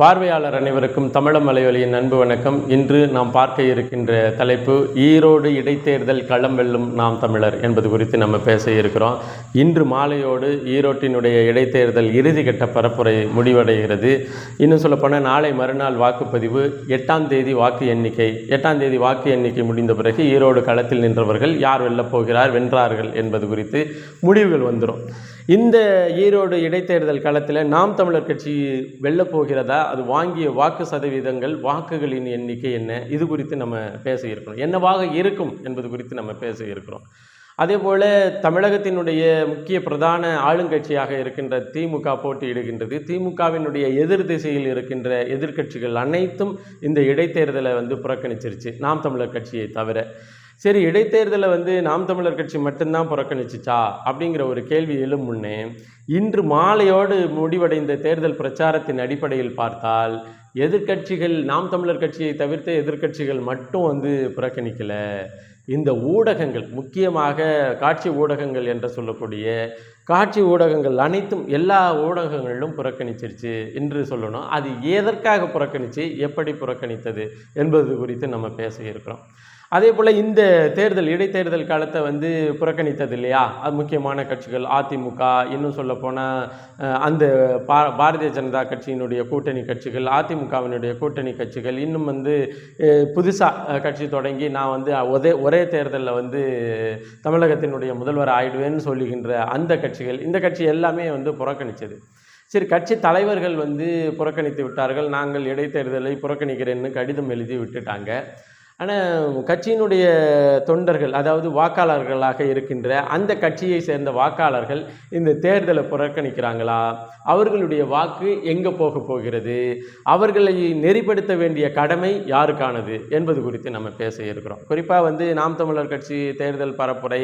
பார்வையாளர் அனைவருக்கும் தமிழம் மலையொலியின் அன்பு வணக்கம். இன்று நாம் பார்க்க இருக்கின்ற தலைப்பு ஈரோடு இடைத்தேர்தல் களம் வெல்லும் நாம் தமிழர் என்பது குறித்து நம்ம பேச இருக்கிறோம். இன்று மாலையோடு ஈரோட்டினுடைய இடைத்தேர்தல் இறுதிக்கட்ட பரப்புரை முடிவடைகிறது. இன்னும் சொல்லப்போனால் நாளை மறுநாள் வாக்குப்பதிவு எட்டாம் தேதி வாக்கு எண்ணிக்கை. எட்டாம் தேதி வாக்கு எண்ணிக்கை முடிந்த பிறகு ஈரோடு களத்தில் நின்றவர்கள் யார் வெல்லப் போகிறார் வென்றார்கள் என்பது குறித்து முடிவுகள் வந்துடும். இந்த ஈரோடு இடைத்தேர்தல் காலத்தில் நாம் தமிழர் கட்சி வெல்லப் போகிறதா? அது வாங்கிய வாக்கு சதவீதங்கள் வாக்குகளின் எண்ணிக்கை என்ன? இது குறித்து நம்ம பேச இருக்கிறோம் என்னவாக இருக்கும் என்பது குறித்து நம்ம பேச இருக்கிறோம் அதே போல் தமிழகத்தினுடைய முக்கிய பிரதான ஆளுங்கட்சியாக இருக்கின்ற திமுக போட்டியிடுகின்றது. திமுகவினுடைய எதிர் திசையில் இருக்கின்ற எதிர்க்கட்சிகள் அனைத்தும் இந்த இடைத்தேர்தலை வந்து புறக்கணிச்சிருச்சு. நாம் தமிழர் கட்சியை தவிர. சரி இடைத்தேர்தலை வந்து நாம் தமிழர் கட்சி மட்டும்தான் புறக்கணிச்சிச்சா? அப்படிங்கிற ஒரு கேள்வி எழும் முன்னே இன்று மாலையோடு முடிவடைந்த தேர்தல் பிரச்சாரத்தின் அடிப்படையில் பார்த்தால் எதிர்க்கட்சிகள் நாம் தமிழர் கட்சியை தவிர்த்து எதிர்க்கட்சிகள் மட்டும் வந்து புறக்கணிக்கலை. இந்த ஊடகங்கள் முக்கியமாக காட்சி ஊடகங்கள் என்று சொல்லக்கூடிய காட்சி ஊடகங்கள் அனைத்தும் எல்லா ஊடகங்களிலும் புறக்கணிச்சிருச்சு என்று சொல்லணும். அது எதற்காக புறக்கணிச்சு எப்படி புறக்கணித்தது என்பது குறித்து நம்ம பேச இருக்கிறோம். அதே போல் இந்த தேர்தல் இடைத்தேர்தல் காலத்தை வந்து புறக்கணித்தது இல்லையா அது முக்கியமான கட்சிகள் அதிமுக இன்னும் சொல்லப்போனால் அந்த பா பாரதிய ஜனதா கட்சியினுடைய கூட்டணி கட்சிகள் அதிமுகவினுடைய கூட்டணி கட்சிகள் இன்னும் வந்து புதுசாக கட்சி தொடங்கி நான் வந்து ஒரே ஒரே தேர்தலில் வந்து தமிழகத்தினுடைய முதல்வர் ஆயிடுவேன்னு சொல்லுகின்ற அந்த கட்சிகள் இந்த கட்சி எல்லாமே வந்து புறக்கணித்தது சரி கட்சி தலைவர்கள் வந்து புறக்கணித்து விட்டார்கள் நாங்கள் இடைத்தேர்தலை புறக்கணிக்கிறேன்னு கடிதம் எழுதி விட்டுட்டாங்க. ஆனால் கட்சியினுடைய தொண்டர்கள் அதாவது வாக்காளர்களாக இருக்கின்ற அந்த கட்சியை சேர்ந்த வாக்காளர்கள் இந்த தேர்தலை புறக்கணிக்கிறாங்களா? அவர்களுடைய வாக்கு எங்கே போக போகிறது? அவர்களை நெறிப்படுத்த வேண்டிய கடமை யாருக்கானது என்பது குறித்து நம்ம பேச இருக்கிறோம். குறிப்பாக வந்து நாம் தமிழர் கட்சி தேர்தல் பரப்புரை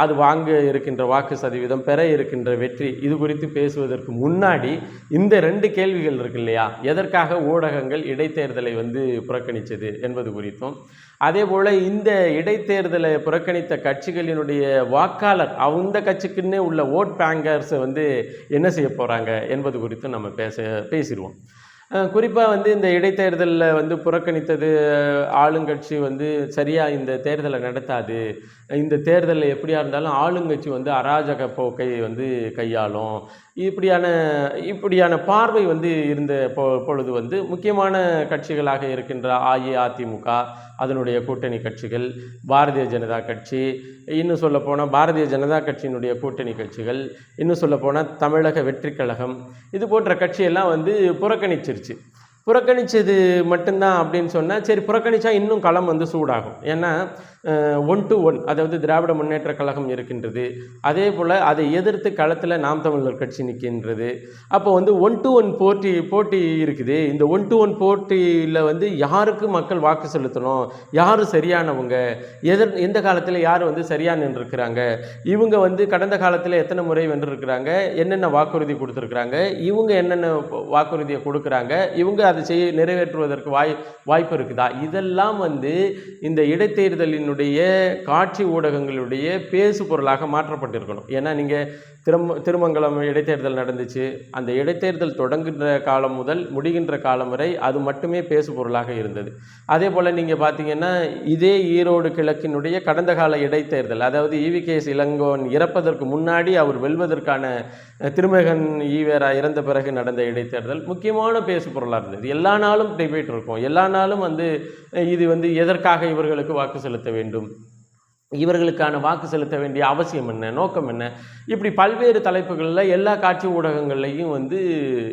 அது வாங்க இருக்கின்ற வாக்கு சதவீதம் பெற இருக்கின்ற வெற்றி இது குறித்து பேசுவதற்கு முன்னாடி இந்த ரெண்டு கேள்விகள் இருக்கு இல்லையா? எதற்காக ஊடகங்கள் இடைத்தேர்தலை வந்து புறக்கணித்தது என்பது குறித்து. குறித்தும் அதே போல் இந்த இடைத்தேர்தலை புறக்கணித்த கட்சிகளினுடைய வாக்காளர் அந்த கட்சிக்குன்னே உள்ள ஓட் பேங்கர்ஸை வந்து என்ன செய்ய போகிறாங்க என்பது குறித்தும் நம்ம பேச பேசிடுவோம். குறிப்பாக வந்து இந்த இடைத்தேர்தலில் வந்து புறக்கணித்தது ஆளுங்கட்சி வந்து சரியாக இந்த தேர்தலை நடத்தாது. இந்த தேர்தலில் எப்படியா இருந்தாலும் ஆளுங்கட்சி வந்து அராஜக போக்கை வந்து கையாளும். இப்படியான இப்படியான பார்வை வந்து இருந்த பொ பொழுது வந்து முக்கியமான கட்சிகளாக இருக்கின்ற அஇஅதிமுக அதனுடைய கூட்டணி கட்சிகள் பாரதிய ஜனதா கட்சி இன்னும் சொல்லப்போனால் பாரதிய ஜனதா கட்சியினுடைய கூட்டணி கட்சிகள் இன்னும் சொல்லப்போனால் தமிழக வெற்றி கழகம் இது போன்ற கட்சியெல்லாம் வந்து புறக்கணிச்சிருச்சு. புறக்கணித்தது மட்டும்தான் அப்படின்னு சொன்னால் சரி புறக்கணித்தா இன்னும் களம் வந்து சூடாகும். ஏன்னா ஒன் டு ஒன் அதாவது திராவிட முன்னேற்ற கழகம் இருக்கின்றது. அதே போல் அதை எதிர்த்து களத்தில் நாம் தமிழர் கட்சி நிற்கின்றது அப்போ வந்து ஒன் டு ஒன் போட்டி போட்டி இருக்குது. இந்த ஒன் டு ஒன் போட்டியில் வந்து யாருக்கு மக்கள் வாக்கு செலுத்தணும்? யார் சரியானவங்க? எதிர் எந்த காலத்தில் யார் வந்து சரியாக நின்றுருக்கிறாங்க? இவங்க வந்து கடந்த காலத்தில் எத்தனை முறை வென்றிருக்கிறாங்க? என்னென்ன வாக்குறுதி கொடுத்துருக்குறாங்க? இவங்க என்னென்ன வாக்குறுதியை கொடுக்குறாங்க? இவங்க அதை செய்ய நிறைவேற்றுவதற்கு வாய் வாய்ப்பு இருக்குதா? இதெல்லாம் வந்து இந்த இடைத்தேர்தலினுடைய காட்சி ஊடகங்களுடைய பேசு பொருளாக மாற்றப்பட்டிருக்கணும். ஏன்னா நீங்கள் திரும் திருமங்கலம் இடைத்தேர்தல் நடந்துச்சு. அந்த இடைத்தேர்தல் தொடங்குகின்ற காலம் முதல் முடிகின்ற காலம் வரை அது மட்டுமே பேசு பொருளாக இருந்தது. அதே போல் நீங்கள் பார்த்தீங்கன்னா இதே ஈரோடு கிழக்கினுடைய கடந்த கால இடைத்தேர்தல் அதாவது இவிகேஎஸ் இளங்கோன் இறப்பதற்கு முன்னாடி அவர் வெல்வதற்கான திருமகன் ஈவேரா இறந்த பிறகு நடந்த இடைத்தேர்தல் முக்கியமான பேசு பொருளாக இருந்தது. எல்லா நாளும் டிபேட் இருக்கும். எல்லா நாளும் வந்து இது வந்து எதற்காக இவர்களுக்கு வாக்கு செலுத்த வேண்டும்? இவர்களுக்கான வாக்கு செலுத்த வேண்டிய அவசியம் என்ன? நோக்கம் என்ன? இப்படி பல்வேறு தலைப்புகளில் எல்லா காட்சி ஊடகங்கள்லையும் வந்து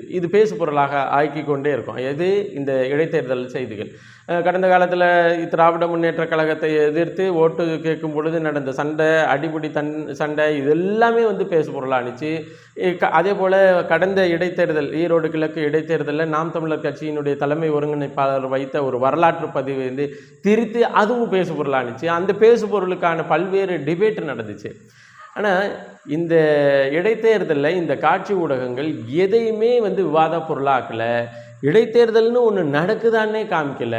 இது பேசு பொருளாக ஆக்கி கொண்டே இருக்கும். எது இந்த இடைத்தேர்தல் செய்திகள். கடந்த காலத்தில் திராவிட முன்னேற்ற கழகத்தை எதிர்த்து ஓட்டு கேட்கும் பொழுது நடந்த சண்டை அடிப்படி தன் சண்டை இது எல்லாமே வந்து பேசு பொருளானுச்சு அதே போல் கடந்த இடைத்தேர்தல் ஈரோடு கிழக்கு இடைத்தேர்தலில் நாம் தமிழர் கட்சியினுடைய தலைமை ஒருங்கிணைப்பாளர் வைத்த ஒரு வரலாற்று பதிவு வந்து திரித்து அதுவும் பேசு பொருளானுச்சு அந்த பேசு பொருளுக்கான பல்வேறு டிபேட் நடந்துச்சு. ஆனால் இந்த இடைத்தேர்தலில் இந்த காட்சி ஊடகங்கள் எதையுமே வந்து விவாத பொருளாக்கலை. இடைத்தேர்தல்னு ஒன்று நடக்குதான்னே காமிக்கல.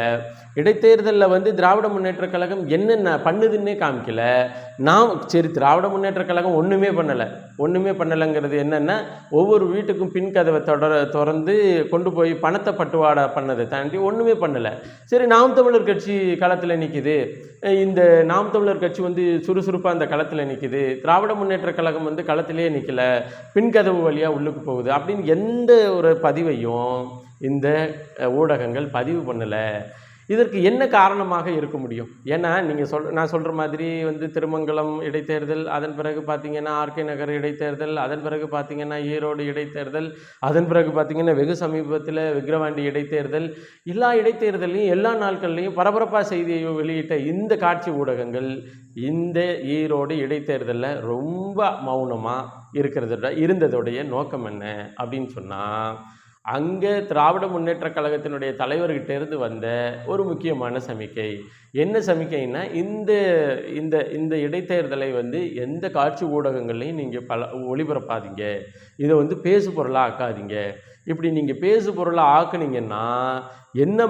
இடைத்தேர்தலில் வந்து திராவிட முன்னேற்ற கழகம் என்னென்ன பண்ணுதுன்னே காமிக்கல. நாம் சரி திராவிட முன்னேற்ற கழகம் ஒன்றுமே பண்ணலை. ஒன்றுமே பண்ணலைங்கிறது என்னென்னா ஒவ்வொரு வீட்டுக்கும் பின் கதவை தொடர திறந்து கொண்டு போய் பணத்தை பட்டுவாடா பண்ணதை தாண்டி ஒன்றுமே பண்ணலை. சரி நாம் தமிழர் கட்சி களத்தில் நிற்கிது இந்த நாம் தமிழர் கட்சி வந்து சுறுசுறுப்பாக அந்த களத்தில் நிற்கிது திராவிட முன்னேற்ற கழகம் வந்து களத்திலே நிற்கல பின்கதவு வழியாக உள்ளுக்கு போகுது. அப்படின்னு எந்த ஒரு பதிவையும் இந்த ஊடகங்கள் பதிவு பண்ணலை. இதற்கு என்ன காரணமாக இருக்க முடியும்? ஏன்னா நீங்கள் சொல் நான் சொல்கிற மாதிரி வந்து திருமங்கலம் இடைத்தேர்தல் அதன் பிறகு பார்த்தீங்கன்னா ஆர்கே நகர் இடைத்தேர்தல் அதன் பிறகு பார்த்திங்கன்னா ஈரோடு இடைத்தேர்தல் அதன் பிறகு பார்த்திங்கன்னா வெகு சமீபத்தில் விக்ரவாண்டி இடைத்தேர்தல். எல்லா இடைத்தேர்தலையும் எல்லா நாட்கள்லையும் பரபரப்பாக செய்தியை வெளியிட்ட இந்த காட்சி ஊடகங்கள் இந்த ஈரோடு இடைத்தேர்தலில் ரொம்ப மௌனமாக இருக்கிறதோட இருந்ததோடைய நோக்கம் என்ன? அப்படின்னு சொன்னால் அங்கே திராவிட முன்னேற்ற கழகத்தினுடைய தலைவர்கிட்டேருந்து வந்த ஒரு முக்கியமான சமிக்கை. என்ன சமிக்கைன்னா இந்த இந்த இந்த இடைத்தேர்தலை வந்து எந்த காட்சி ஊடகங்கள்லையும் நீங்கள் பல ஒளிபரப்பாதீங்க. இதை வந்து பேசு பொருளாக ஆக்காதீங்க. இப்படி நீங்கள் பேசு பொருளாக ஆக்குனீங்கன்னா என்ன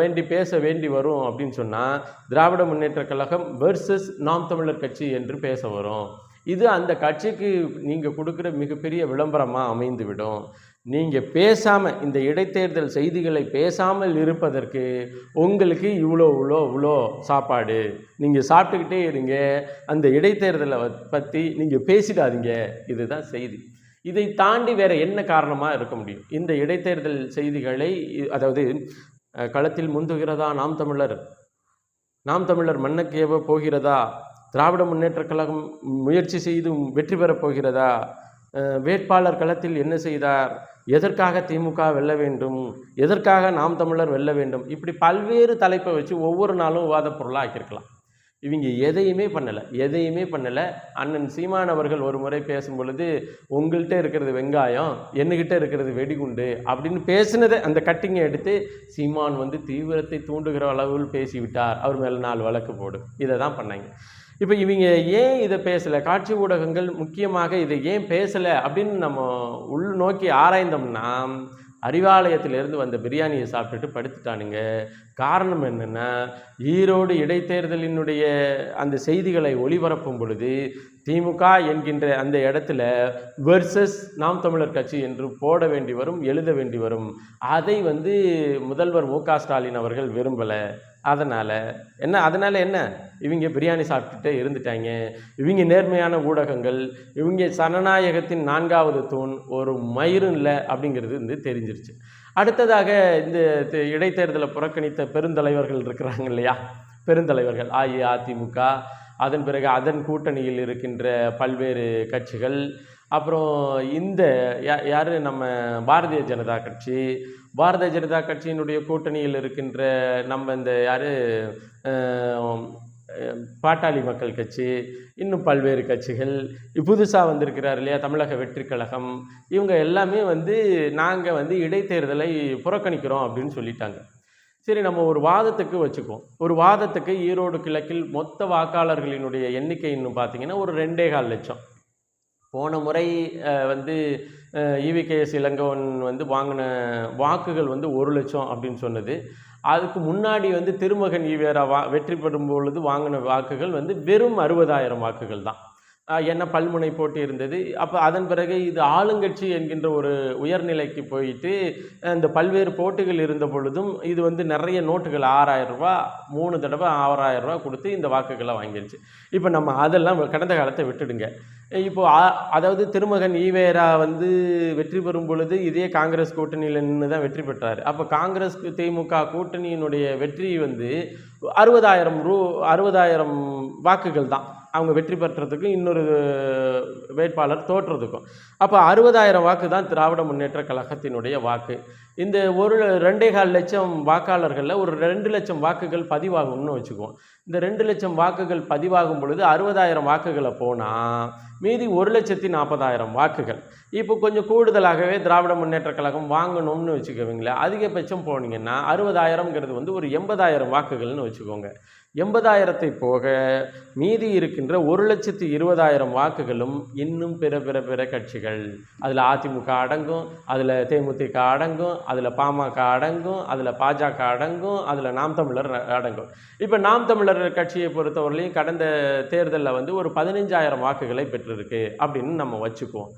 வேண்டி பேச வேண்டி வரும் அப்படின்னு சொன்னால் திராவிட முன்னேற்ற கழகம் வெர்சஸ் நாம் தமிழர் கட்சி என்று பேச வரும். இது அந்த கட்சிக்கு நீங்கள் கொடுக்குற மிகப்பெரிய விளம்பரமாக அமைந்துவிடும். நீங்கள் பேசாமல் இந்த இடைத்தேர்தல் செய்திகளை பேசாமல் இருப்பதற்கு உங்களுக்கு இவ்வளோ இவ்வளோ இவ்வளோ சாப்பாடு. நீங்கள் சாப்பிட்டுக்கிட்டே இருங்க. அந்த இடைத்தேர்தலை பற்றி நீங்கள் பேசிடாதீங்க. இதுதான் செய்தி. இதை தாண்டி வேற என்ன காரணமாக இருக்க முடியும்? இந்த இடைத்தேர்தல் செய்திகளை இ- அதாவது களத்தில் முந்துகிறதா நாம் தமிழர்? நாம் தமிழர் மண்ணுக்கு போகிறதா? திராவிட முன்னேற்ற கழகம் முயற்சி செய்து வெற்றி பெறப் போகிறதா? வேட்பாளர் களத்தில் என்ன செய்தார்? எதற்காக திமுக வெல்ல வேண்டும்? எதற்காக நாம் தமிழர் வெல்ல வேண்டும்? இப்படி பல்வேறு தலைப்பை வச்சு ஒவ்வொரு நாளும் விவாத பொருளாக ஆக்கியிருக்கலாம். இவங்க எதையுமே பண்ணலை. எதையுமே பண்ணலை. அண்ணன் சீமான் அவர்கள் ஒரு முறை பேசும் பொழுது உங்கள்கிட்ட இருக்கிறது வெங்காயம் என்னகிட்ட இருக்கிறது வெடிகுண்டு அப்படின்னு பேசினதை அந்த கட்டிங்கை எடுத்து சீமான் வந்து தீவிரத்தை தூண்டுகிற அளவில் பேசிவிட்டார். அவர் மேலே நாலு வழக்கு போடு. இதை தான் பண்ணாங்க. இப்போ இவங்க ஏன் இதை பேசலை? காட்சி ஊடகங்கள் முக்கியமாக இதை ஏன் பேசலை? அப்படின்னு நம்ம உள் நோக்கி ஆராய்ந்தோம்னா அறிவாலயத்திலிருந்து வந்த பிரியாணியை சாப்பிட்டுட்டு படுத்துட்டானுங்க. காரணம் என்னென்னா ஈரோடு இடைத்தேர்தலினுடைய அந்த செய்திகளை ஒளிபரப்பும் பொழுது திமுக என்கின்ற அந்த இடத்துல வெர்சஸ் நாம் தமிழர் கட்சி என்று போட வேண்டி வரும் எழுத வேண்டி வரும். அதை வந்து முதல்வர் மு ஸ்டாலின் அவர்கள் விரும்பலை. அதனால் என்ன அதனால் என்ன? இவங்க பிரியாணி சாப்பிட்டுட்டே இருந்துட்டாங்க. இவங்க நேர்மையான ஊடகங்கள் இவங்க சனநாயகத்தின் நான்காவது தூண் ஒரு மயிரும் இல்லை அப்படிங்கிறது வந்து தெரிஞ்சிருச்சு. அடுத்ததாக இந்த இடைத்தேர்தலை புறக்கணித்த பெருந்தலைவர்கள் இருக்கிறாங்க இல்லையா? பெருந்தலைவர்கள் அஇஅதிமுக அதன் பிறகு அதன் கூட்டணியில் இருக்கின்ற பல்வேறு கட்சிகள் அப்புறம் இந்த யா- நம்ம பாரதிய ஜனதா கட்சி பாரதிய ஜனதா கட்சியினுடைய கூட்டணியில் இருக்கின்ற நம்ம இந்த யார் பாட்டாளி மக்கள் கட்சி இன்னும் பல்வேறு கட்சிகள் புதுசாக வந்திருக்கிறார் இல்லையா தமிழக வெற்றி கழகம் இவங்க எல்லாமே வந்து நாங்கள் வந்து இடைத்தேர்தலை புறக்கணிக்கிறோம் அப்படின்னு சொல்லிட்டாங்க. சரி நம்ம ஒரு வாதத்துக்கு வச்சுக்குவோம். ஒரு வாதத்துக்கு ஈரோடு கிழக்கில் மொத்த வாக்காளர்களினுடைய எண்ணிக்கைன்னு பார்த்தீங்கன்னா ஒரு ரெண்டே கால் லட்சம். போன முறை வந்து இவிகேஎஸ் இளங்கவன் வந்து வாங்கின வாக்குகள் வந்து ஒரு லட்சம் அப்படின்னு சொன்னது. அதுக்கு முன்னாடி வந்து திருமகன் ஈவேரா வா வெற்றி பெறும் பொழுது வாங்கின வாக்குகள் வந்து வெறும் அறுபதாயிரம் வாக்குகள் தான். என்ன பல்முனை போட்டி இருந்தது. அப்போ அதன் பிறகு இது ஆளுங்கட்சி என்கின்ற ஒரு உயர்நிலைக்கு போயிட்டு இந்த பல்வேறு போட்டிகள் இருந்த பொழுதும் இது வந்து நிறைய நோட்டுகள் ஆறாயிரம் ரூபா மூணு தடவை ஆறாயிரம் ரூபா கொடுத்து இந்த வாக்குகளை வாங்கிருச்சு. இப்போ நம்ம அதெல்லாம் கடந்த காலத்தை விட்டுடுங்க. இப்போது அதாவது திருமகன் ஈவேரா வந்து வெற்றி பெறும் பொழுது இதே காங்கிரஸ் கூட்டணியில் நின்று தான் வெற்றி பெற்றார். அப்போ காங்கிரஸ் திமுக கூட்டணியினுடைய வெற்றி வந்து அறுபதாயிரம் ரூ அறுபதாயிரம் வாக்குகள் தான். அவங்க வெற்றி பெற்றதுக்கு இன்னொரு வேட்பாளர் தோற்றதுக்கும். அப்போ அறுபதாயிரம் வாக்கு தான் திராவிட முன்னேற்ற கழகத்தினுடைய வாக்கு. இந்த ஒரு ரெண்டே கால் லட்சம் வாக்காளர்களில் ஒரு ரெண்டு லட்சம் வாக்குகள் பதிவாகும்னு வச்சுக்குவோம். இந்த ரெண்டு லட்சம் வாக்குகள் பதிவாகும் பொழுது அறுபதாயிரம் வாக்குகளை போனால் மீதி ஒரு லட்சத்தி நாற்பதாயிரம் வாக்குகள். இப்போ கொஞ்சம் கூடுதலாகவே திராவிட முன்னேற்ற கழகம் வாங்கணும்னு வச்சுக்கோங்களேன். அதிகபட்சம் போனீங்கன்னா அறுபதாயிரம்ங்கிறது வந்து ஒரு எண்பதாயிரம் வாக்குகள்னு வச்சுக்கோங்க. எண்பதாயிரத்தை போக மீதி இருக்கின்ற ஒரு லட்சத்து இருபதாயிரம் வாக்குகளும் இன்னும் பிற பிற பிற கட்சிகள். அதில் அதிமுக அடங்கும் அதில் தேமுதிக அடங்கும் அதில் பாமக அடங்கும் அதில் பாஜக அடங்கும் அதில் நாம் தமிழர் அடங்கும். இப்போ நாம் தமிழர் கட்சியை பொறுத்தவரையிலையும் கடந்த தேர்தலில் வந்து ஒரு பதினஞ்சாயிரம் வாக்குகளை பெற்றிருக்கு அப்படின்னு நம்ம வச்சுக்குவோம்.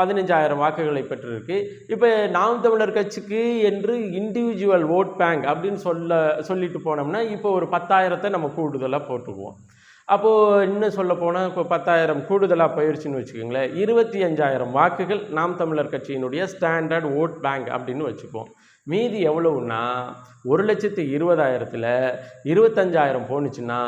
பதினஞ்சாயிரம் வாக்குகளை பெற்றிருக்கு. இப்போ நாம் தமிழர் கட்சிக்கு என்று இண்டிவிஜுவல் ஓட் பேங்க் அப்படின்னு சொல்ல சொல்லிட்டு போனோம்னா இப்போ ஒரு பத்தாயிரத்தை நம்ம கூடுதலாக போட்டுக்குவோம். அப்போது இன்னும் சொல்ல போனால் இப்போ பத்தாயிரம் கூடுதலாக போயிடுச்சுன்னு வச்சுக்கோங்களேன். இருபத்தி அஞ்சாயிரம் வாக்குகள் நாம் தமிழர் கட்சியினுடைய ஸ்டாண்டர்ட் ஓட் பேங்க் அப்படின்னு வச்சுக்குவோம். மீதி எவ்வளவுன்னா ஒரு லட்சத்து இருபதாயிரத்தில் இருபத்தஞ்சாயிரம் போணுச்சுன்னா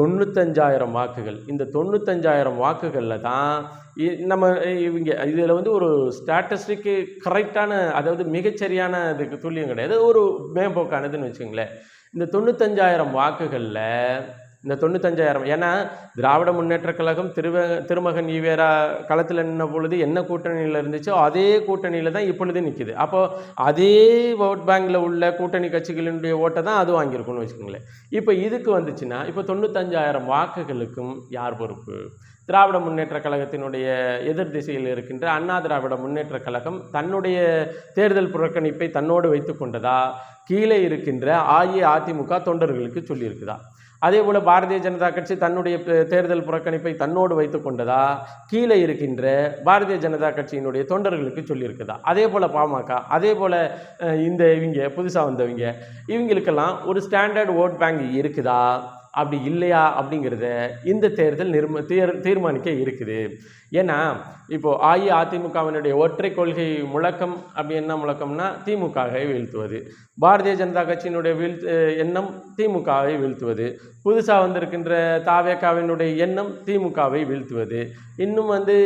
தொண்ணூத்தஞ்சாயிரம் வாக்குகள். இந்த தொண்ணூத்தஞ்சாயிரம் வாக்குகளில் தான் இ- நம்ம இவங்க இதில் வந்து ஒரு ஸ்டாட்டஸ்டிக்கு கரெக்டான அதாவது மிகச்சரியான இதுக்கு துல்லியம் கிடையாது. ஒரு மேம்போக்கானதுன்னு வச்சுங்களேன் இந்த தொண்ணூத்தஞ்சாயிரம் வாக்குகளில் இந்த தொண்ணூத்தஞ்சாயிரம். ஏன்னா திராவிட முன்னேற்றக் கழகம் திருவ திருமகன் ஈவேரா களத்தில் நின்ன பொழுது என்ன கூட்டணியில் இருந்துச்சோ அதே கூட்டணியில் தான் இப்பொழுது நிற்கிது அப்போது அதே ஓட் பேங்கில் உள்ள கூட்டணி கட்சிகளினுடைய ஓட்டை தான் அது வாங்கியிருக்கும்னு வச்சுக்கோங்களேன். இப்போ இதுக்கு வந்துச்சுன்னா இப்போ தொண்ணூத்தஞ்சாயிரம் வாக்குகளுக்கும் யார் பொறுப்பு? திராவிட முன்னேற்றக் கழகத்தினுடைய எதிர் திசையில் இருக்கின்ற அண்ணா திராவிட முன்னேற்றக் கழகம் தன்னுடைய தேர்தல் புறக்கணிப்பை தன்னோடு வைத்து கொண்டதா? கீழே இருக்கின்ற அஇஅதிமுக தொண்டர்களுக்கு சொல்லியிருக்குதா? அதே போல் பாரதிய ஜனதா கட்சி தன்னுடைய தேர்தல் புறக்கணிப்பை தன்னோடு வைத்து கொண்டதா? கீழே இருக்கின்ற பாரதிய ஜனதா கட்சியினுடைய தொண்டர்களுக்கு சொல்லியிருக்குதா? அதே போல் பாமக அதே போல் இந்த இவங்க புதுசாக வந்தவங்க இவங்களுக்கெல்லாம் ஒரு ஸ்டாண்டர்ட் ஓட் பேங்க் இருக்குதா? அப்படி இல்லையா? அப்படிங்கிறத இந்த தேர்தல் நிர்ம தீர் தீர்மானிக்க இருக்குது. ஏன்னா இப்போ அஇஅதிமுகவினுடைய ஒற்றை கொள்கை முழக்கம் அப்படி என்ன முழக்கம்னா திமுகவை வீழ்த்துவது. பாரதிய ஜனதா கட்சியினுடைய வீழ்த்து எண்ணம் திமுகவை வீழ்த்துவது. புதுசாக வந்திருக்கின்ற தாவேக்காவினுடைய எண்ணம் திமுகவை வீழ்த்துவது. இன்னும் வந்து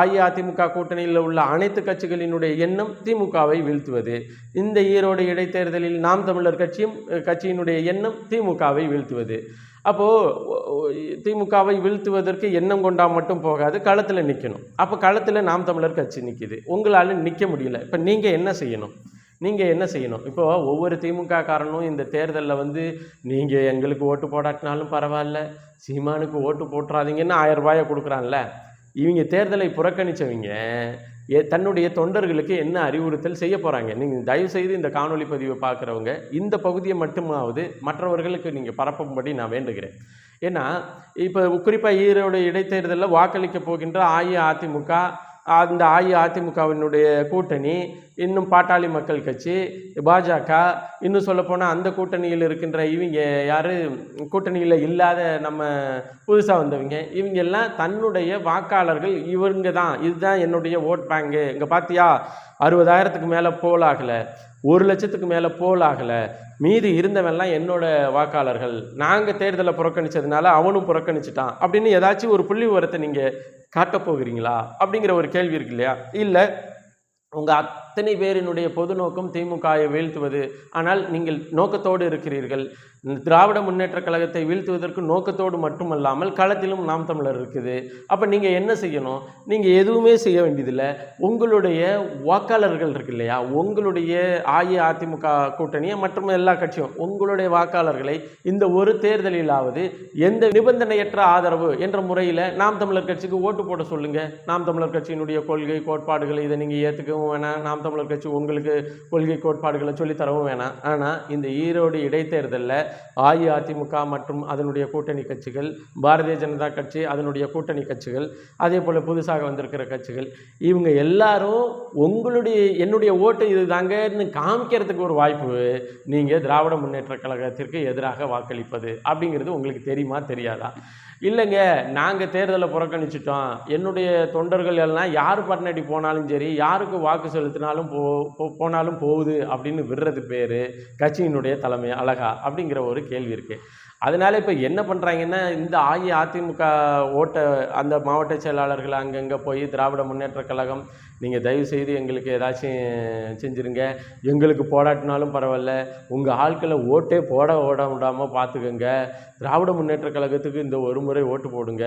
அஇஅதிமுக கூட்டணியில் உள்ள அனைத்து கட்சிகளினுடைய எண்ணம் திமுகவை வீழ்த்துவது. இந்த ஈரோடு இடைத்தேர்தலில் நாம் தமிழர் கட்சியும் கட்சியினுடைய எண்ணம் திமுகவை வீழ்த்துவது. அப்போது திமுகவை வீழ்த்துவதற்கு எண்ணம் கொண்டா மட்டும் போகாது களத்தில் நிற்கணும் அப்போ களத்தில் நாம் தமிழர் கட்சி நிற்கிது உங்களால் நிற்க முடியல. இப்போ நீங்கள் என்ன செய்யணும்? நீங்கள் என்ன செய்யணும்? இப்போ ஒவ்வொரு திமுக காரனும் இந்த தேர்தலில் வந்து நீங்கள் எங்களுக்கு ஓட்டு போடாட்டினாலும் பரவாயில்ல. சீமானுக்கு ஓட்டு போட்டுறாதீங்கன்னு ஆயிரம் ரூபாயை கொடுக்குறான்ல. இவங்க தேர்தலை புறக்கணித்தவங்க தன்னுடைய தொண்டர்களுக்கு என்ன அறிவுறுத்தல் செய்ய போகிறாங்க நீங்கள் தயவுசெய்து இந்த காணொலி பதிவை பார்க்குறவங்க இந்த பகுதியை மட்டுமாவது மற்றவர்களுக்கு நீங்கள் பரப்பும்படி நான் வேண்டுகிறேன். ஏன்னா இப்போ குறிப்பாக ஈரோடு இடைத்தேர்தலில் வாக்களிக்க போகின்ற அஇஅதிமுக அந்த அஇஅதிமுகவினுடைய கூட்டணி இன்னும் பாட்டாளி மக்கள் கட்சி பாஜக இன்னும் சொல்லப்போனால் அந்த கூட்டணியில் இருக்கின்ற இவங்க யார்? கூட்டணியில் இல்லாத நம்ம புதுசாக வந்தவங்க. இவங்க எல்லாம் தன்னுடைய வாக்காளர்கள் இவங்க தான். இதுதான் என்னுடைய ஓட் பேங்கு இங்கே பார்த்தியா அறுபதாயிரத்துக்கு மேலே போல் ஆகலை. ஒரு லட்சத்துக்கு மேலே போல் ஆகலை. மீதி இருந்தவெல்லாம் என்னோட வாக்காளர்கள். நாங்கள் தேர்தலை புறக்கணிச்சதுனால அவனும் புறக்கணிச்சிட்டான். அப்படின்னு ஏதாச்சும் ஒரு புள்ளி விவரத்தை நீங்கள் காட்டப் போகிறீங்களா? அப்படிங்கிற ஒரு கேள்வி இருக்கு இல்லையா? இல்லை உங்கள் அத்தனை பேரினுடைய பொது நோக்கம் திமுகவை வீழ்த்துவது. ஆனால் நீங்கள் நோக்கத்தோடு இருக்கிறீர்கள். திராவிட முன்னேற்றக் கழகத்தை வீழ்த்துவதற்கு நோக்கத்தோடு மட்டுமல்லாமல் களத்திலும் நாம் தமிழர் இருக்குது. அப்போ நீங்கள் என்ன செய்யணும்? நீங்கள் எதுவுமே செய்ய வேண்டியதில்லை. உங்களுடைய வாக்காளர்கள் இருக்கு இல்லையா? உங்களுடைய அஇஅதிமுக கூட்டணியை மற்றும் எல்லா கட்சியும் உங்களுடைய வாக்காளர்களை இந்த ஒரு தேர்தலிலாவது எந்த நிபந்தனையற்ற ஆதரவு என்ற முறையில் நாம் தமிழர் கட்சிக்கு ஓட்டு போட சொல்லுங்கள் நாம் தமிழர் கட்சியினுடைய கொள்கை கோட்பாடுகளை இதை நீங்கள் ஏற்றுக்கவும் வேணாம். நாம் தமிழர் கட்சி உங்களுக்கு கொள்கை கோட்பாடுகளை சொல்லித் தரவும் வேணாம். ஆனால் இந்த ஈரோடு இடைத்தேர்தலில் அஇஅதிமுக மற்றும் அதனுடைய கூட்டணி கட்சிகள் பாரதிய ஜனதா கட்சி அதனுடைய கூட்டணி கட்சிகள் அதே போல் புதுசாக வந்திருக்கிற கட்சிகள் இவங்க எல்லாரும் உங்களுடைய என்னுடைய ஓட்டு இது தாங்கன்னு காமிக்கிறதுக்கு ஒரு வாய்ப்பு நீங்கள் திராவிட முன்னேற்றக் கழகத்திற்கு எதிராக வாக்களிப்பது அப்படிங்கிறது உங்களுக்கு தெரியுமா தெரியாதா? இல்லைங்க நாங்கள் தேர்தலை புறக்கணிச்சிட்டோம். என்னுடைய தொண்டர்கள் எல்லாம் யார் பட்டனடி போனாலும் சரி யாருக்கு வாக்கு செலுத்தினாலும் போ போனாலும் போகுது அப்படின்னு விடுறது பேர் கட்சியினுடைய தலைமை அழகா அப்படிங்கிற ஒரு கேள்வி இருக்குது அதனால இப்போ என்ன பண்ணுறாங்கன்னா இந்த அஇஅதிமுக ஓட்டை அந்த மாவட்ட செயலாளர்கள் அங்கங்கே போய் திராவிட முன்னேற்றக் கழகம் நீங்கள் தயவு செய்து எங்களுக்கு ஏதாச்சும் செஞ்சுருங்க. எங்களுக்கு போடாட்டினாலும் பரவாயில்ல. உங்கள் ஆட்களை ஓட்டே போட ஓட விடாமல் பார்த்துக்கோங்க திராவிட முன்னேற்றக் கழகத்துக்கு இந்த ஒரு முறை ஓட்டு போடுங்க.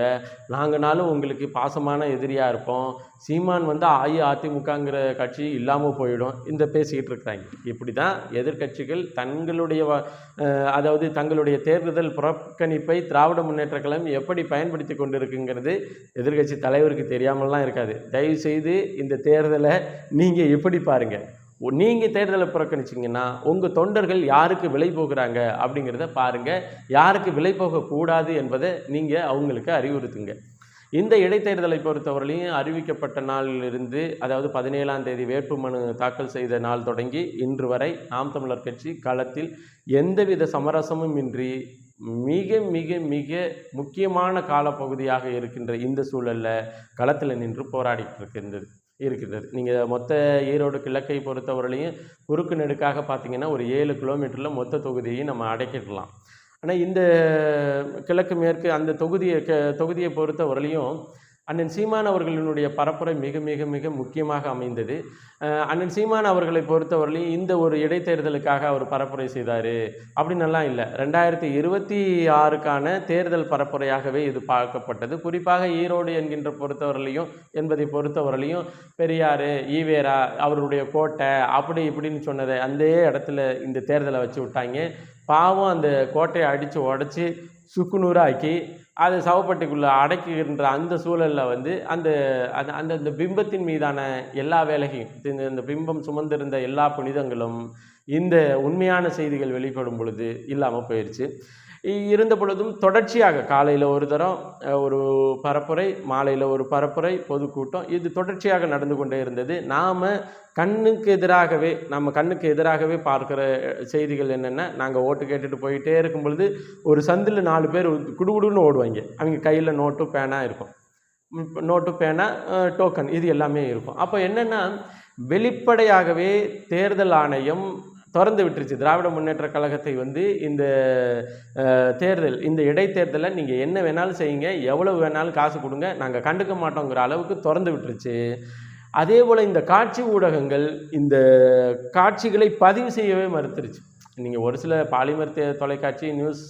நாங்கள்னாலும் உங்களுக்கு பாசமான எதிரியாக இருப்போம். சீமான் வந்து அஇஅதிமுகங்கிற கட்சி இல்லாமல் போயிடும். இந்த பேசிக்கிட்டு இருக்கிறாங்க. இப்படி தான் எதிர்க்கட்சிகள் தங்களுடைய அதாவது தங்களுடைய தேர்தல் புறக்கணிப்பை திராவிட முன்னேற்ற கழகம் எப்படி பயன்படுத்தி கொண்டிருக்குங்கிறது எதிர்க்கட்சி தலைவருக்கு தெரியாமலாம் இருக்காது. தயவு செய்து இந்த தேர்தலை நீங்கள் எப்படி பாருங்கள் நீங்கள் தேர்தலை புறக்கணிச்சிங்கன்னா உங்கள் தொண்டர்கள் யாருக்கு விலை போகிறாங்க அப்படிங்கிறத பாருங்கள் யாருக்கு விலை போகக்கூடாது என்பதை நீங்கள் அவங்களுக்கு அறிவுறுத்துங்க. இந்த இடைத்தேர்தலை பொறுத்தவரையிலையும் அறிவிக்கப்பட்ட நாளிலிருந்து அதாவது பதினேழாம் தேதி வேட்புமனு தாக்கல் செய்த நாள் தொடங்கி இன்று வரை நாம் தமிழர் கட்சி களத்தில் எந்தவித சமரசமும் இன்றி மிக மிக மிக முக்கியமான காலப்பகுதியாக இருக்கின்ற இந்த சூழலில் களத்தில் நின்று போராடிட்டு இருக்கின்றது இருக்கின்றது. நீங்கள் மொத்த ஈரோடு கிழக்கை பொறுத்தவரையிலையும் குறுக்கு நெடுக்காக பார்த்தீங்கன்னா ஒரு ஏழு கிலோமீட்டரில் மொத்த தொகுதியையும் நம்ம அடைக்கிடலாம். ஆனால் இந்த கிழக்கு மேற்கு அந்த தொகுதியை க தொகுதியை பொறுத்தவரையிலையும் அண்ணன் சீமான் அவர்களினுடைய பரப்புரை மிக மிக மிக முக்கியமாக அமைந்தது. அண்ணன் சீமான் அவர்களை பொறுத்தவரையிலையும் இந்த ஒரு இடைத்தேர்தலுக்காக அவர் பரப்புரை செய்தார் அப்படின்னெல்லாம் இல்லை. ரெண்டாயிரத்தி இருபத்தி ஆறுக்கான தேர்தல் பரப்புரையாகவே இது பார்க்கப்பட்டது. குறிப்பாக ஈரோடு என்கின்ற பொறுத்தவரையிலையும் என்பதை பொறுத்தவரையிலையும் பெரியார் ஈவேரா அவருடைய கோட்டை அப்படி இப்படின்னு சொன்னதை அந்த இடத்துல இந்த தேர்தலை வச்சு விட்டாங்க. பாவம் அந்த கோட்டையை அடித்து உடச்சி சுக்குநூறாக்கி அதை சவப்பட்டிக்குள்ளே அடக்குகின்ற அந்த சூழலில் வந்து அந்த அந்த அந்த அந்த பிம்பத்தின் மீதான எல்லா வேலையும் இந்த அந்த பிம்பம் சுமந்திருந்த எல்லா புனிதங்களும் இந்த உண்மையான செய்திகள் வெளிப்படும் பொழுது இல்லாமல் போயிடுச்சு இருந்த பொழுதும் தொடர்ச்சியாக காலையில் ஒரு தரம் ஒரு பரப்புரை மாலையில் ஒரு பரப்புரை பொதுக்கூட்டம் இது தொடர்ச்சியாக நடந்து கொண்டே இருந்தது. நாம் கண்ணுக்கு எதிராகவே நம்ம கண்ணுக்கு எதிராகவே பார்க்குற செய்திகள் என்னென்னா நாங்கள் ஓட்டு கேட்டுட்டு போயிட்டே இருக்கும் பொழுது ஒரு சந்தில் நாலு பேர் குடுகுடுன்னு ஓடுவாங்க. அவங்க கையில் நோட்டு பேனா இருக்கும். நோட்டு பேனா டோக்கன் இது எல்லாமே இருக்கும். அப்போ என்னென்னா வெளிப்படையாகவே தேர்தல் ஆணையம் திறந்து விட்டுருச்சு. திராவிட முன்னேற்ற கழகத்தை வந்து இந்த தேர்தல் இந்த இடைத்தேர்தலை நீங்கள் என்ன வேணாலும் செய்யுங்க எவ்வளவு வேணாலும் காசு கொடுங்க நாங்கள் கண்டுக்க மாட்டோங்கிற அளவுக்கு திறந்து விட்டுருச்சு. அதே போல் இந்த காட்சி ஊடகங்கள் இந்த காட்சிகளை பதிவு செய்யவே மறுத்துருச்சு. நீங்கள் ஒரு சில பாலிமர் தே- தொலைக்காட்சி news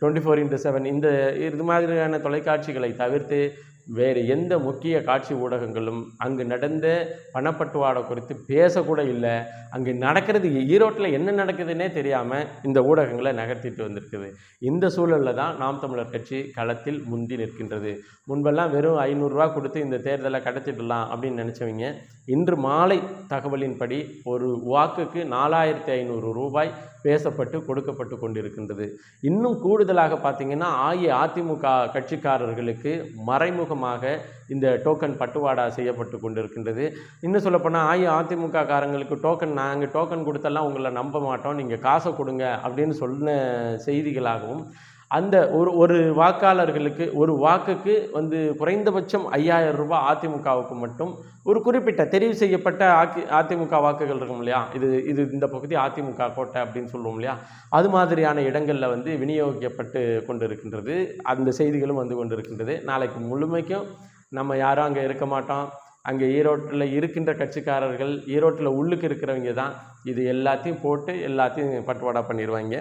twenty four into seven இந்த இது மாதிரியான தொலைக்காட்சிகளை தவிர்த்து வேறு எந்த முக்கிய காட்சி ஊடகங்களும் அங்கு நடந்த பணப்பட்டுவாடை குறித்து பேசக்கூட இல்லை. அங்கே நடக்கிறது ஈரோட்டில் என்ன நடக்குதுன்னே தெரியாமல் இந்த ஊடகங்களை நகர்த்திட்டு வந்திருக்குது. இந்த சூழலில் தான் நாம் தமிழர் கட்சி களத்தில் முந்தி நிற்கின்றது. முன்பெல்லாம் வெறும் ஐநூறுரூவா கொடுத்து இந்த தேர்தலை கடத்திடலாம் அப்படின்னு நினச்சவங்க இன்று மாலை தகவலின்படி ஒரு வாக்குக்கு நாலாயிரத்தி ஐநூறு ரூபாய் பேசப்பட்டு கொடுக்கப்பட்டு கொண்டிருக்கின்றது. இன்னும் கூடுதலாக பார்த்தீங்கன்னா அஇஅதிமுக கட்சிக்காரர்களுக்கு மறைமுகமாக இந்த டோக்கன் பட்டுவாடா செய்யப்பட்டு கொண்டிருக்கின்றது. இன்னும் சொல்லப்போனால் அஇஅதிமுக காரங்களுக்கு டோக்கன் நாங்கள் டோக்கன் கொடுத்தெல்லாம் உங்களை நம்ப மாட்டோம். நீங்கள் காசை கொடுங்க அப்படின்னு சொன்ன செய்திகளாகவும் அந்த ஒரு ஒரு வாக்காளர்களுக்கு ஒரு வாக்குக்கு வந்து குறைந்தபட்சம் ஐயாயிரம் ரூபாய் அதிமுகவுக்கு மட்டும் ஒரு குறிப்பிட்ட தெரிவு செய்யப்பட்ட ஆக்கி அதிமுக வாக்குகள் இருக்கும் இல்லையா? இது இது இந்த பகுதி அதிமுக கோட்டை அப்படின்னு சொல்லுவோம் இல்லையா? அது மாதிரியான இடங்களில் வந்து விநியோகிக்கப்பட்டு கொண்டிருக்கின்றது. அந்த செய்திகளும் வந்து கொண்டிருக்கின்றது. நாளைக்கு முழுமைக்கும் நம்ம யாரும் அங்கே இருக்க மாட்டோம். அங்கே ஈரோட்டில் இருக்கின்ற கட்சிக்காரர்கள் ஈரோட்டில் உள்ளுக்கு இருக்கிறவங்க தான். இது எல்லாத்தையும் போட்டு எல்லாத்தையும் பட்டுவாடா பண்ணிடுவாங்க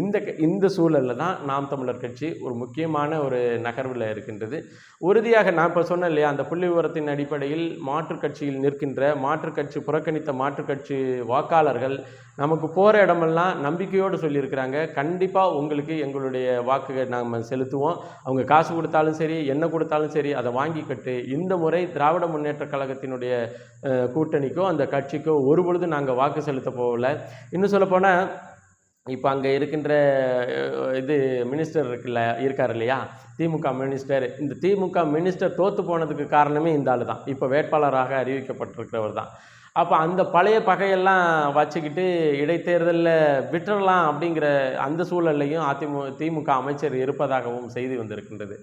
இந்த க- இந்த சூழலில் தான் நாம் தமிழர் கட்சி ஒரு முக்கியமான ஒரு நகர்வில் இருக்கின்றது. உறுதியாக நான் இப்போ சொன்னேன் இல்லையா அந்த புள்ளி விவரத்தின் அடிப்படையில் மாற்றுக் கட்சியில் நிற்கின்ற மாற்றுக் கட்சி புறக்கணித்த மாற்றுக் கட்சி வாக்காளர்கள் நமக்கு போகிற இடமெல்லாம் நம்பிக்கையோடு சொல்லியிருக்கிறாங்க. கண்டிப்பாக உங்களுக்கு எங்களுடைய வாக்குகள் நாம் செலுத்துவோம். அவங்க காசு கொடுத்தாலும் சரி என்ன கொடுத்தாலும் சரி அதை வாங்கிக்கிட்டு இந்த முறை திராவிட முன்னேற்ற கழகத்தினுடைய கூட்டணிக்கோ அந்த கட்சிக்கோ ஒரு பொழுது நாங்கள் வாக்கு செலுத்த போகல. இன்னும் சொல்லப்போனால் இப்போ அங்கே இருக்கின்ற இது மினிஸ்டர் இருக்குல்ல இருக்கார் இல்லையா? திமுக மினிஸ்டர் இந்த திமுக மினிஸ்டர் தோற்று போனதுக்கு காரணமே இந்த ஆள் தான். இப்போ வேட்பாளராக அறிவிக்கப்பட்டிருக்கிறவர் தான். அப்போ அந்த பழைய பகையெல்லாம் வச்சுக்கிட்டு இடைத்தேர்தலில் விட்டுறலாம் அப்படிங்கிற அந்த சூழல்லையும் அதிமு திமுக அமைச்சர் இருப்பதாகவும் செய்தி வந்திருக்கின்றது.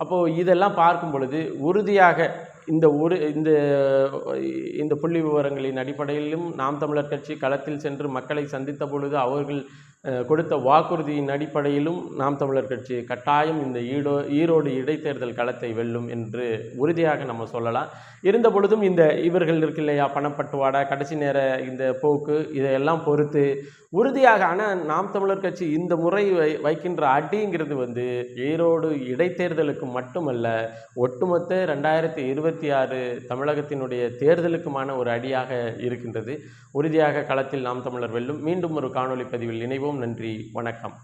அப்போது இதெல்லாம் பார்க்கும் பொழுது உறுதியாக இந்த ஒரு இந்த இந்த புள்ளி விவரங்களின் அடிப்படையிலும் நாம் தமிழர் கட்சி களத்தில் சென்று மக்களை சந்தித்த பொழுது அவர்கள் கொடுத்த வாக்குறுதியின் அடிப்படையிலும் நாம் தமிழர் கட்சி கட்டாயம் இந்த ஈடோ ஈரோடு இடைத்தேர்தல் களத்தை வெல்லும் என்று உறுதியாக நம்ம சொல்லலாம். இருந்த பொழுதும் இந்த இவர்கள் இருக்கு இல்லையா பணப்பட்டுவாடா கடைசி நேர இந்த போக்கு இதையெல்லாம் பொறுத்து உறுதியாக ஆனால் நாம் தமிழர் கட்சி இந்த முறை வை வைக்கின்ற அடிங்கிறது வந்து ஈரோடு இடைத்தேர்தலுக்கு மட்டுமல்ல ஒட்டுமொத்த ரெண்டாயிரத்தி இருபத்தி ஆறு தமிழகத்தினுடைய தேர்தலுக்குமான ஒரு அடியாக இருக்கின்றது. உறுதியாக களத்தில் நாம் தமிழர் வெல்லும். மீண்டும் ஒரு காணொலி பதிவில் இணைவோம். நன்றி வணக்கம்.